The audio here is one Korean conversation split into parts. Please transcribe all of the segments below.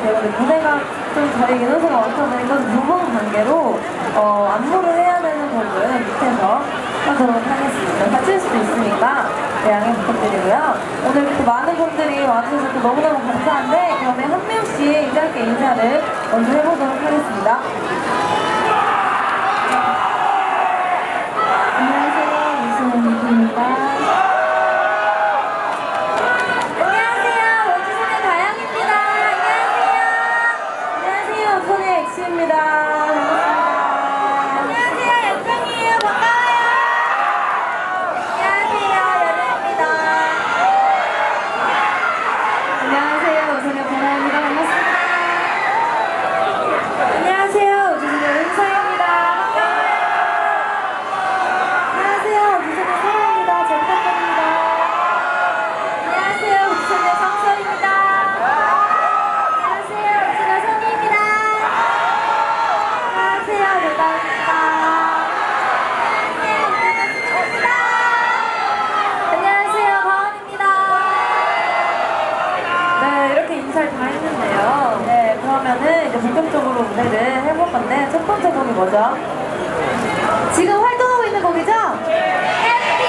같아요. 근데 무대가 좀 저희 윤호수가 원하는 건 무거운 관계로 어, 안무를 해야 되는 부분 밑에서 하도록 하겠습니다. 다칠 수도 있으니까 네, 양해 부탁드리고요. 오늘 또 많은 분들이 와주셔서 또 너무너무 감사한데 그러면 한 명씩 짧게 인사를 먼저 해보도록 하겠습니다. 안녕하세요. 이수연입니다. 안녕하세요. 원주선의 다영입니다. 안녕하세요. 안녕하세요. 반갑습니다. 지금 활동하고 있는 곡이죠? 해피!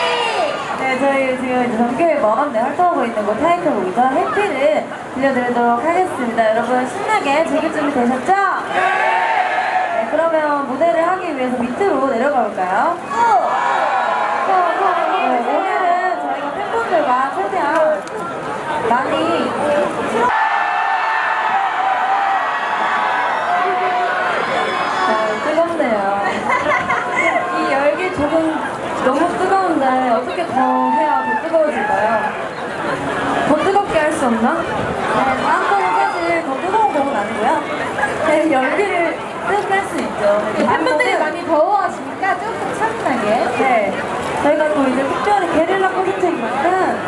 네, 저희 지금 이제 정규 먹었네 활동하고 있는 곡 타이틀곡이죠. 해피를 들려드리도록 하겠습니다. 여러분 신나게 즐길 준비 되셨죠? 네, 그러면 무대를 하기 위해서 밑으로 내려가 볼까요? 네, 오늘은 저희가 팬분들과 최대한 많이 아, 뜨겁네요. 이 열기 조금 너무 뜨거운데 어떻게 더 해야 더 뜨거워질까요? 더 뜨겁게 할 수 없나? 네, 다음 곡은 사실 더 뜨거운 곡은 아니고요. 네, 열기를 할수 있죠. 네, 팬분들이 많이 더워하시니까 조금 차분하게. 네. 저희가 또 이제 특별히 게릴라 콘서트인 만큼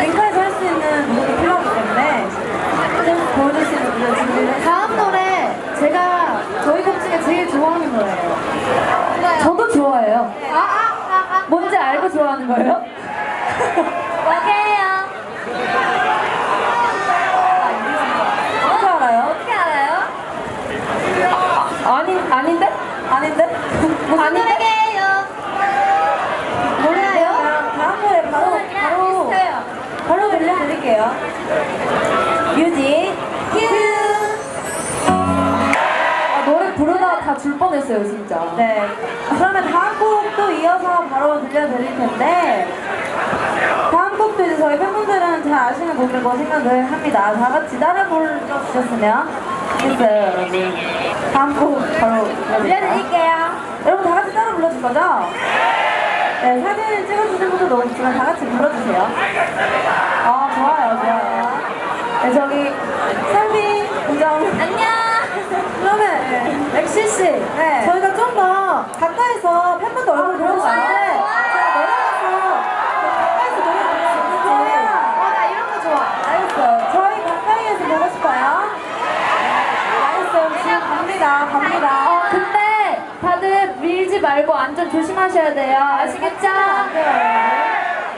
링카에서 할 수 있는 무대도 필요하기 때문에 좀 보여줄 수 있는 무대 준비를 했습니다. 다음 노래 제가 저희 곡 중에 제일 좋아하는 노래예요. 저도 좋아해요. 아, 아, 아, 아. 뭔지 알고 좋아하는 거예요? 뭐게요? 어떻게 알아요? 어떻게 알아요? 아니, 아닌데? 아닌데? 아닌데? 노래게요? 몰라요? 그냥 다음 노래 바로, 들려드릴게요. 뮤직, 큐! 아, 노래 부르다가 다줄 뻔했어요, 진짜. 네. 그러면 다음 곡도 이어서 바로 들려드릴 텐데, 다음 곡도 이제 저희 팬분들은 잘 아시는 곡이라고 생각을 합니다. 다 같이 따라 불러주셨으면 좋겠어요, 여러분. 다음 곡 바로? 들려드릴게요. 불러줄 거죠? 네, 사진 찍어주신 분도 너무 좋지만 다 같이 불러주세요. 아, 좋아요, 좋아요. 네, 저기, 셀비, 공정. 안녕. 그러면 엑시 씨, 네. 저희가 좀 더 가까이서 팬분들 얼굴 보고 좋아요. 싶은데 제가 내려가서 가까이서 노래 부를 수 있는지 어, 나 이런 거 좋아. 알겠어요. 저희 가까이에서 보고 싶어요. 알겠어요. 지금 갑니다. 갑니다. 어, 근데 다들 밀지 말고 안전 조심하셔야 돼요. 아시겠죠? 안 돼요,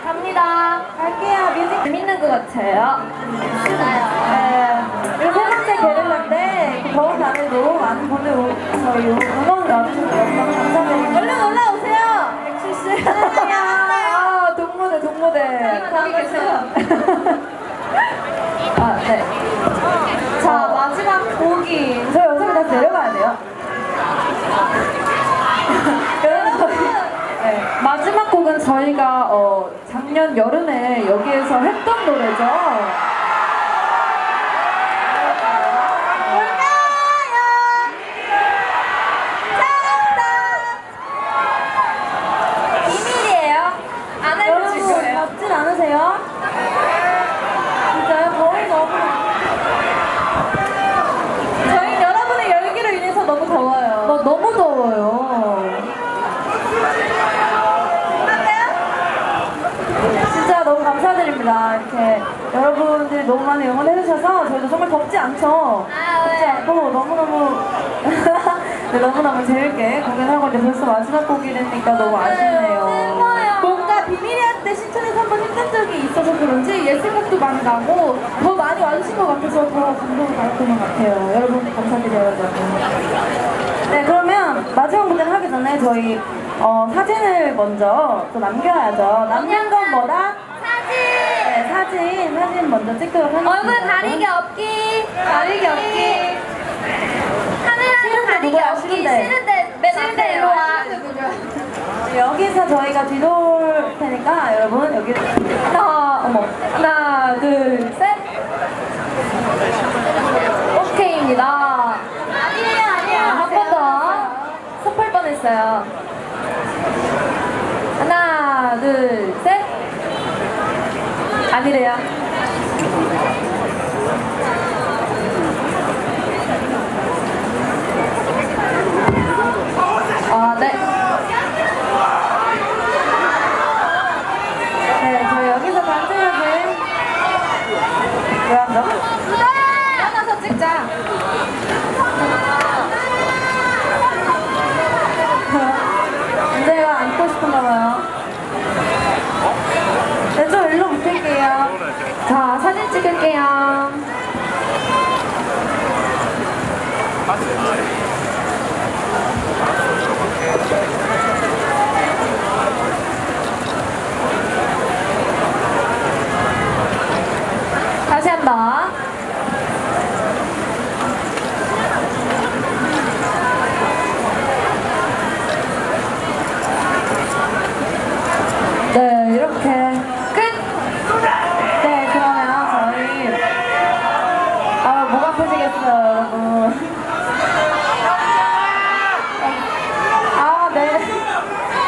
갑니다. 갈게요. 뮤직. 재밌는 것 같아요. 네. 그리고 세 번째 게릴라인데 그 더운 날에도 많은 분들 오- 저희 응원 와주셔서 너무 감사드립니다. 얼른 올라오세요. 엑시 씨. 아, 동무대, 동무대. 거기 계세요. 아, 네. 자 마지막 곡이 저희 어차피 다시 내려가야 돼요. 그러면 저희 네, 마지막 곡은 저희가 어, 작년 했던 노래죠. 비밀이에요. 안 알려줄 여러분 거예요. 덥진 않으세요? 진짜요? 거의 너무 저희 여러분의 열기로 인해서 너무 더워요. 너 너무 더워요. 진짜 감사드립니다. 이렇게 여러분들이 너무 많이 응원해주셔서 저희도 정말 덥지 않죠? 아, 덥지 네. 않고 너무너무 네, 너무너무 재밌게 공연하고 이제 벌써 마지막 곡이니까 너무 아쉽네요. 뭔가 비밀이었대 생각도 많이 나고 더 많이 와주신 것 같아서 더 감동을 받았던 것 같아요. 여러분 감사드려요, 여러분. 네, 그러면 마지막 무대를 하기 전에 저희 어, 사진을 먼저 또 남겨야죠. 남는 건 뭐다? 사진! 네, 사진, 먼저 찍도록 하겠습니다. 얼굴 가리기 없기! 가리기 없기! 카메라는 가리기 누구야, 없기! 싫은데. 싫은데, 맨 앞에 일로 와. 여기서 저희가 뒤돌 테니까 여러분 여기 하나, 어머, 하나, 둘, 셋. 오케이입니다. 아니에요, 아니에요. 한 번 더. 섭할 뻔했어요. 하나, 둘, 셋. 아니래요. 아, 네. 네, 저희 여기서 단체사진 왜 하죠? 하나서 찍자. 문제가 안고 싶은가 봐요. 네, 좀 일로 붙을게요. 자, 사진 찍을게요. 다시 한 번. 네, 이렇게. 끝! 네, 그러면 저희. 아, 목 아프시겠어요, 여러분. 아, 네.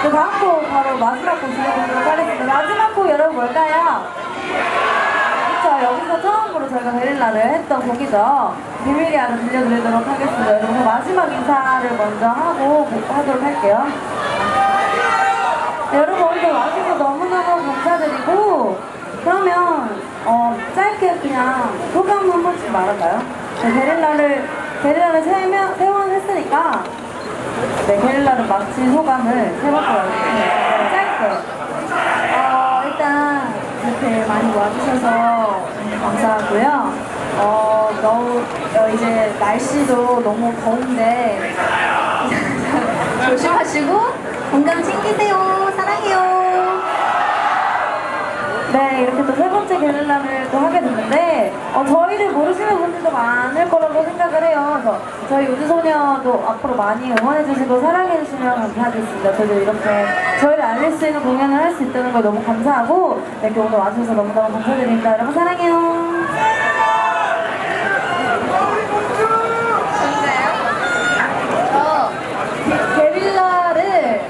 그 다음 곡 바로 마지막 곡 들려드리도록 하겠습니다. 마지막 곡 여러분 뭘까요? 그쵸, 처음으로 저희가 게릴라를 했던 곡이죠. 비밀이 하나 들려드리도록 하겠습니다. 여러분, 그 마지막 인사를 먼저 하고 하도록 할게요. 네, 여러분 오늘도 와주셔서 너무너무 감사드리고 그러면 어, 짧게 그냥 소감 한 번씩 말할까요? 네, 게릴라를 게릴라를 세명 세원 했으니까 네 게릴라를 마친 소감을 해봤어요. 네, 짧게. 어, 일단 이렇게 많이 와주셔서 감사하고요. 어, 너무 어, 이제 날씨도 너무 더운데 조심하시고 건강 챙기세요. 사랑해요. 네 이렇게 또 세 번째 게릴라를 또 하게 됐는데 어, 저희를 모르시는 분들도 많을 거라고 생각을 해요. 그래서 저희 우주소녀도 앞으로 많이 응원해주시고 사랑해주시면 감사하겠습니다. 저도 이렇게 저희를 알릴 수 있는 공연을 할 수 있다는 걸 너무 감사하고 네, 이렇게 오늘 와주셔서 너무너무 감사드립니다. 여러분 사랑해요. 저 게릴라를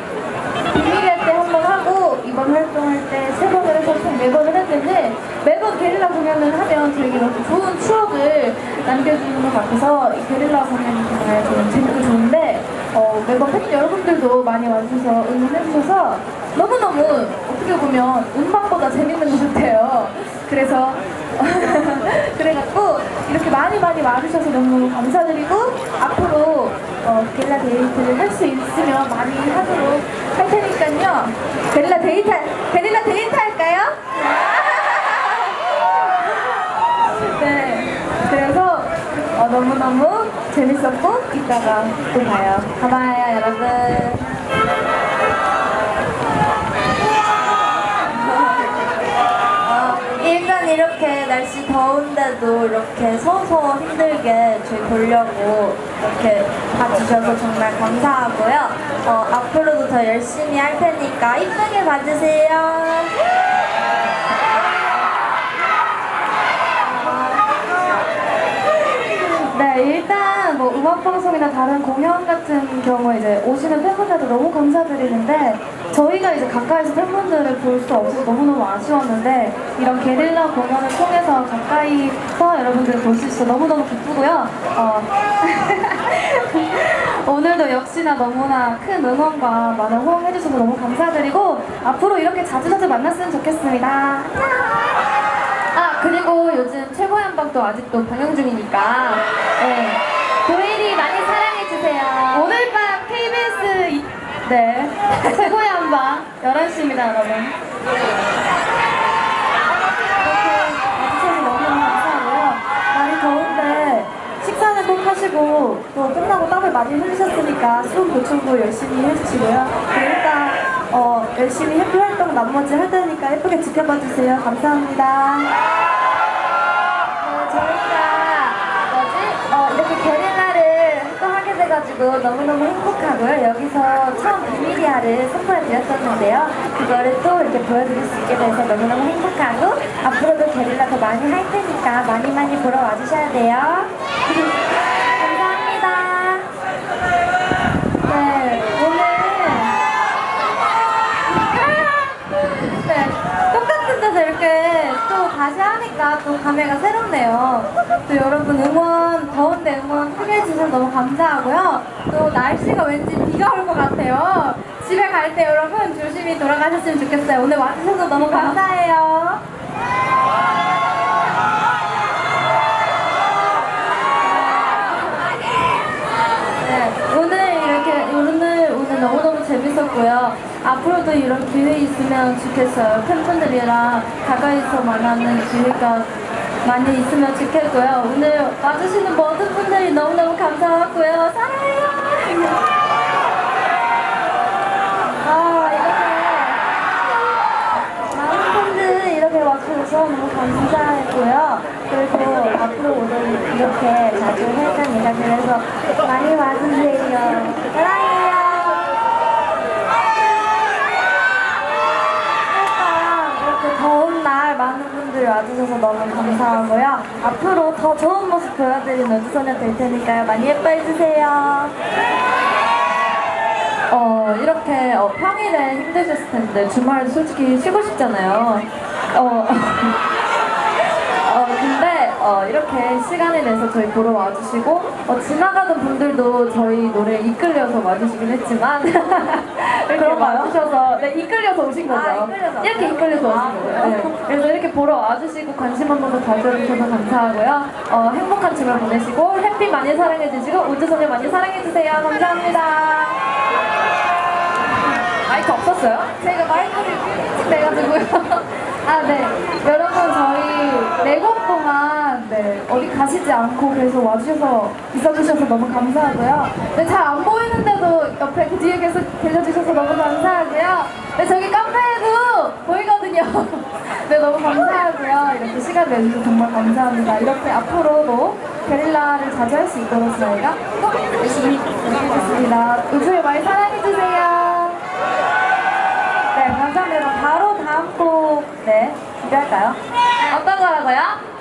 비밀할 때 한 번 하고 이번 활동할 때 세 번을 해서 총 네 번을 했는데 매번 게릴라 공연을 하면 저에게 너무 좋은 추억을 남겨주는 것 같아서 이 게릴라 공연이 정말 저는 재밌고 좋은데 어, 매번 팬 여러분들도 많이 와주셔서 응원해주셔서 너무너무 어떻게 보면 음방보다 재밌는 것 같아요. 그래서 그래갖고 이렇게 많이 많이 와주셔서 너무 감사드리고 앞으로 어, 게릴라 데이트를 할 수 있으면 많이 하도록 할 테니까요. 게릴라 데이트 게릴라 데이트 할까요? 네. 그래서 어, 너무너무 재밌었고 이따가 또 봐요. 가봐요 여러분. 어, 일단 이렇게 날씨 더운데도 이렇게 서서 힘들게 저희 보려고 이렇게 봐주셔서 정말 감사하고요. 어, 앞으로도 더 열심히 할 테니까 이쁘게 봐주세요. 네, 일단 뭐 음악방송이나 다른 공연 같은 경우에 이제 오시는 팬분들도 너무 감사드리는데 저희가 이제 가까이서 팬분들을 볼 수 없어서 너무너무 아쉬웠는데 이런 게릴라 공연을 통해서 가까이서 여러분들을 볼 수 있어서 너무너무 기쁘고요. 어, 오늘도 역시나 너무나 큰 응원과 많은 호응 해주셔서 너무 감사드리고 앞으로 이렇게 자주자주 만났으면 좋겠습니다. 아 그리고 요즘 최고의 한방도 아직도 방영 중이니까 네. 도일이 많이 사랑해주세요 오늘 밤 KBS 네 최고의 한방 11시입니다 여러분 와주셔서 너무 감사하고요. 날이 더운데 식사는 꼭 하시고 또 끝나고 땀을 많이 흘리셨으니까 수분 보충도 열심히 해주시고요. 어, 열심히 해피 활동 나머지 할 테니까 예쁘게 지켜봐 주세요. 감사합니다. 어, 저희가 뭐지? 어, 이렇게 게릴라를 또 하게 돼가지고 너무너무 행복하고요. 여기서 처음 비밀이야를 선보여드렸었는데요. 그거를 또 이렇게 보여드릴 수 있게 돼서 너무너무 행복하고 앞으로도 게릴라 더 많이 할 테니까 많이 많이 보러 와주셔야 돼요. 감사합니다. 네, 오늘 네, 똑같은 데서 이렇게 또 다시 하니까 또 감회가 새롭네요. 또 여러분 응원, 더운데 응원 크게 해주셔서 너무 감사하고요. 또 날씨가 왠지 비가 올 것 같아요. 집에 갈 때 여러분 조심히 돌아가셨으면 좋겠어요. 오늘 와주셔서 너무 감사해요. 네, 오늘 이렇게 오늘 오늘 너무너무 재밌었고요. 앞으로도 이런 기회 있으면 좋겠어요. 팬분들이랑 가까이서 만나는 기회가 많이 있으면 좋겠고요. 오늘 와주시는 모든 분들이 너무너무 감사하고요. 사랑해요. 아, 이렇게 많은 팬들 이렇게 와주셔서 너무 감사했고요. 그리고 앞으로 오늘 이렇게 자주 할 겁니다. 그래서 많이 와주세요. 사랑해요. 일단 이렇게 더운 날 분들이 와주셔서 너무 감사하고요. 앞으로 더 좋은 모습 보여드리는 우주소녀 될 테니까요. 많이 예뻐해주세요. 어, 이렇게 어, 평일에 힘드셨을 텐데 주말 솔직히 쉬고 싶잖아요. 어, 어, 근데 어, 이렇게 시간을 내서 저희 보러 와주시고 어, 지나가는 분들도 저희 노래에 이끌려서 와주시긴 했지만 이렇게 그런가요? 와주셔서 네, 이끌려서 오신 거죠. 아, 이끌려서 이렇게? 이끌려서 오신 아, 거예요. 네. 그래서 이렇게 보러 와주시고 관심 한 번 더 가져주셔서 감사하고요. 어, 행복한 주말 보내시고 해피 많이 사랑해주시고 우주소녀 많이 사랑해주세요. 감사합니다. 마이크 없었어요? 제가 마이크를 일찍 내가지고요. 아, 네. 여러분, 저희 네 곡 동안 네, 어디 가시지 않고 계속 와주셔서, 있어주셔서 너무 감사하고요. 네, 잘 안 보이는데도 옆에 그 뒤에 계속 계셔주셔서 너무 감사하고요. 네, 저기 카페에도 보이거든요. 네, 너무 감사하고요. 이렇게 시간 내주셔서 정말 감사합니다. 이렇게 앞으로도 게릴라를 자주 할 수 있도록 저희가 꼭 열심히 노력하겠습니다. 우주에 많이 사랑해주세요. 네, 감사합니다. 바로 다음 곡, 네, 준비할까요? 어떤 거라고요?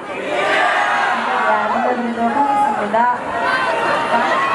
네, 알려드리도록 하겠습니다. 감사합니다.